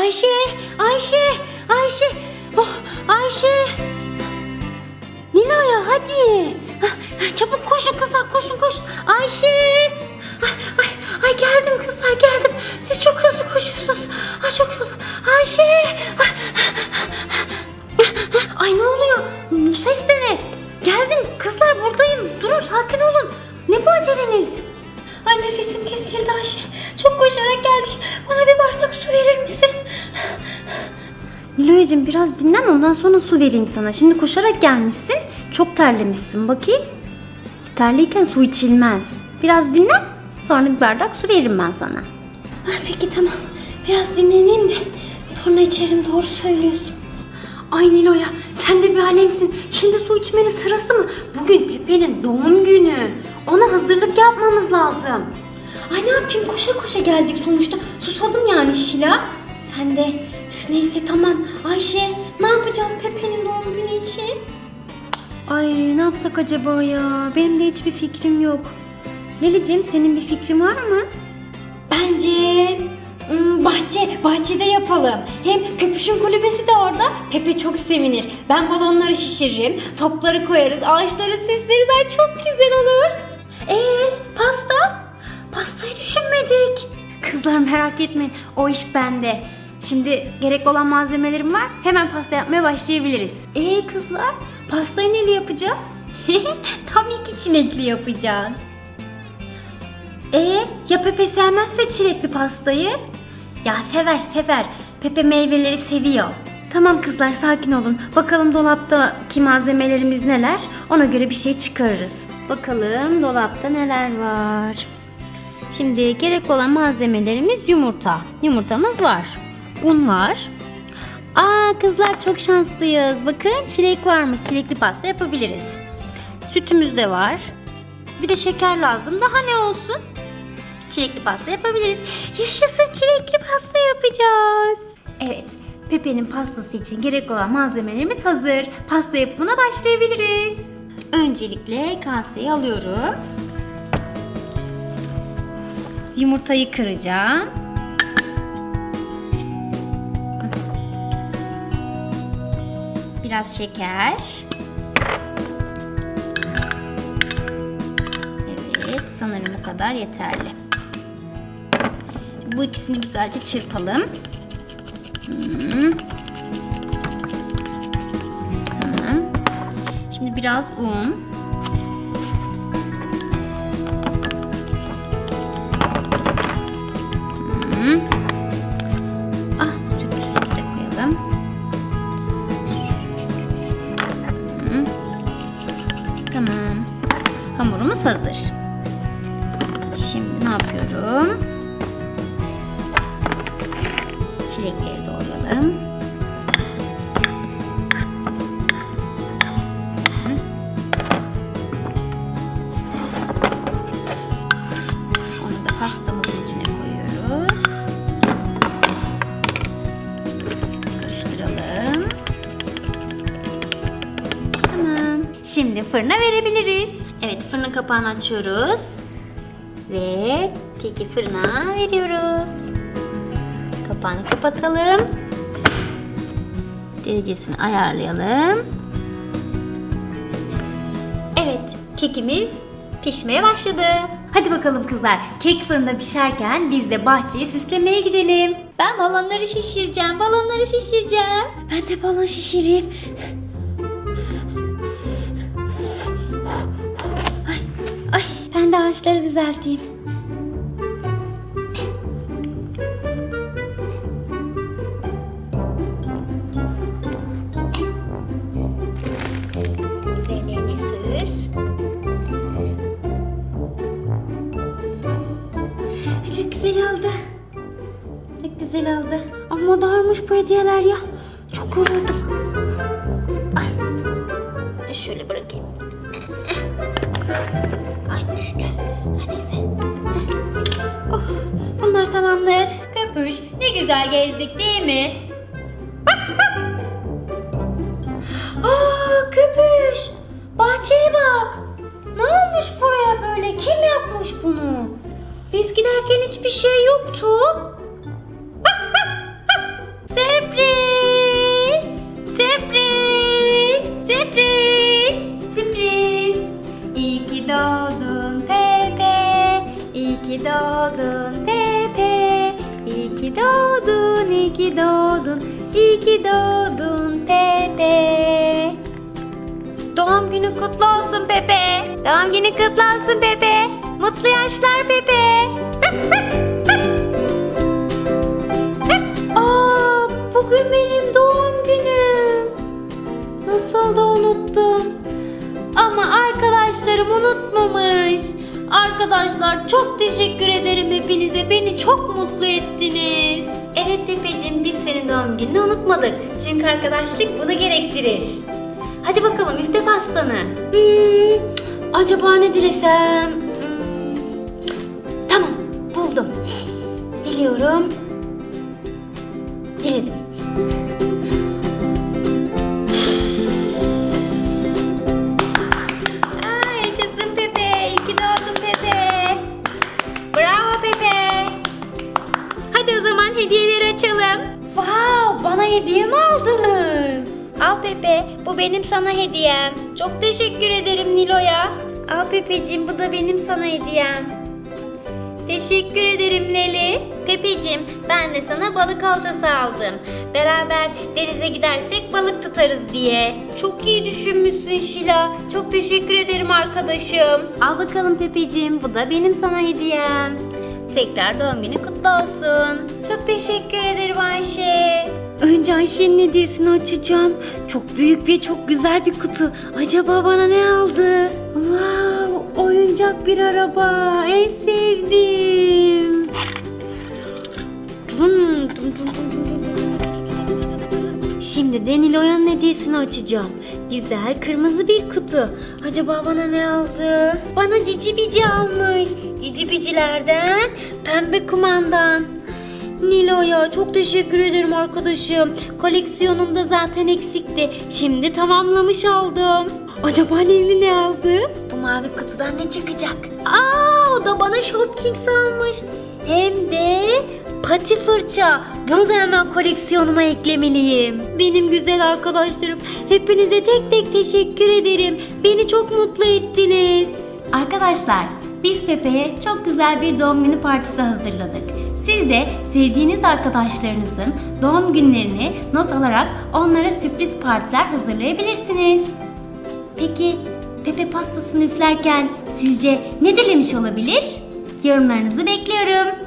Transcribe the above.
Ayşe, Ayşe, Ayşe. Oh, Ayşe. Nilo'ya hadi. Çabuk koşun kızlar koşun koşun. Ayşe. Ay, ay, ay geldim kızlar geldim. Siz çok hızlı koşuyorsunuz. Ay çok hızlı. Ayşe. Ay, ay ne oluyor? Bu ses de ne? Geldim kızlar buradayım. Durun sakin olun. Ne bu aceleniz? Ay nefesim kesildi Ayşe. Çok koşarak geldik. Bana bir bardak su verir Nilo'yacığım biraz dinlen ondan sonra su vereyim sana. Şimdi koşarak gelmişsin. Çok terlemişsin bakayım. Terliyken su içilmez. Biraz dinlen. Sonra bir bardak su veririm ben sana. Ah, peki tamam. Biraz dinleneyim de sonra içerim doğru söylüyorsun. Ay Nilo'ya sen de bir alemsin. Şimdi su içmenin sırası mı? Bugün Pepe'nin doğum günü. Ona hazırlık yapmamız lazım. Ay ne yapayım koşa koşa geldik sonuçta. Susadım yani Şila. Sen de neyse tamam. Ayşe ne yapacağız Pepe'nin doğum günü için? Ay ne yapsak acaba ya? Benim de hiçbir fikrim yok. Lelicim senin bir fikrin var mı? Bence hmm, bahçe, bahçede yapalım. Hem köpüşün kulübesi de orada. Pepe çok sevinir. Ben balonları şişiririm, topları koyarız, ağaçları süsleriz. Ay çok güzel olur. Ee, pasta? Pastayı düşünmedik. Kızlar merak etmeyin. O iş bende. Şimdi gerek olan malzemelerim var. Hemen pasta yapmaya başlayabiliriz. Ee kızlar, pastayı neyle yapacağız? Tabii ki çilekli yapacağız. E ya Pepe sevmezse çilekli pastayı? Ya sever sever. Pepe meyveleri seviyor. Tamam kızlar sakin olun. Bakalım dolaptaki malzemelerimiz neler? Ona göre bir şey çıkarırız. Bakalım dolapta neler var. Şimdi gerek olan malzemelerimiz yumurta. Yumurtamız var. Un var. Aa kızlar çok şanslıyız. Bakın çilek varmış. Çilekli pasta yapabiliriz. Sütümüz de var. Bir de şeker lazım. Daha ne olsun? Çilekli pasta yapabiliriz. Yaşasın çilekli pasta yapacağız. Evet. Pepe'nin pastası için gerek olan malzemelerimiz hazır. Pasta yapımına başlayabiliriz. Öncelikle kaseyi alıyorum. Yumurtayı kıracağım. Biraz şeker. Evet, sanırım bu kadar yeterli. Bu ikisini güzelce çırpalım. Şimdi biraz un. Çilekleri doğrayalım. Hı. Onu da pastamızın içine koyuyoruz. Karıştıralım. Tamam. Şimdi fırına verebiliriz. Evet fırının kapağını açıyoruz. Ve keki fırına veriyoruz. Kapağını kapatalım. Derecesini ayarlayalım. Evet, kekimiz pişmeye başladı. Hadi bakalım kızlar, kek fırında pişerken biz de bahçeyi süslemeye gidelim. Ben balonları şişireceğim, balonları şişireceğim. Ben de balon şişireyim. Ay, ay, ben de ağaçları düzelteyim. Çok güzel oldu. Ama darmış bu hediyeler ya. Çok yoruldum. Ay. Şöyle bırakayım. Ay düştü. Neyse. Oh, bunlar tamamdır. Köpüş ne güzel gezdik değil mi? Aa köpüş. Bahçeye bak. Ne olmuş buraya böyle? Kim yapmış bunu? Biz giderken hiçbir şey yoktu. Ki doğdun, iyi ki doğdun, iyi ki doğdun Pepe. Doğum günü kutlu olsun Pepe. Doğum günü kutlu olsun Pepe. Mutlu yaşlar Pepe. Aa, bugün benim doğum günüm. Nasıl da unuttum. Ama arkadaşlarım unutmamış. Arkadaşlar çok teşekkür ederim hepinize. Beni çok mutlu ettiniz. Unutmadık. Çünkü arkadaşlık bunu gerektirir. Hadi bakalım üfle pastanı. Hmm, acaba ne dilesem? Hmm, tamam buldum. Diliyorum. Diledim. Aa, yaşasın Pepe. İyi ki Pepe. Bravo Pepe. Hadi o zaman hediyeleri açalım. Bana hediye mi aldınız? Al Pepe, bu benim sana hediyem. Çok teşekkür ederim Nilo'ya. Al Pepeciğim, bu da benim sana hediyem. Teşekkür ederim Leli. Pepeciğim ben de sana balık oltası aldım. Beraber denize gidersek balık tutarız diye. Çok iyi düşünmüşsün Şila. Çok teşekkür ederim arkadaşım. Al bakalım Pepeciğim bu da benim sana hediyem. Tekrar doğum günü kutlu olsun. Çok teşekkür ederim Ayşe. Önce Ayşe'nin hediyesini açacağım. Çok büyük ve çok güzel bir kutu. Acaba bana ne aldı? Wow, oyuncak bir araba. En sevdiğim. Şimdi de Nilo'yanın hediyesini açacağım. Güzel kırmızı bir kutu. Acaba bana ne aldı? Bana cici bici almış. Cici bicilerden pembe kumandan. Nilo'ya çok teşekkür ederim arkadaşım. Koleksiyonumda zaten eksikti. Şimdi tamamlamış oldum. Acaba Lili ne aldı? Bu mavi kutudan ne çıkacak? Aa, o da bana Shopkins almış. Hem de pati fırça. Bunu da hemen koleksiyonuma eklemeliyim. Benim güzel arkadaşlarım, hepinize tek tek teşekkür ederim. Beni çok mutlu ettiniz. Arkadaşlar, biz Pepe'ye çok güzel bir doğum günü partisi hazırladık. Siz de sevdiğiniz arkadaşlarınızın doğum günlerini not alarak onlara sürpriz partiler hazırlayabilirsiniz. Peki Pepe pastasını üflerken sizce ne dilemiş olabilir? Yorumlarınızı bekliyorum.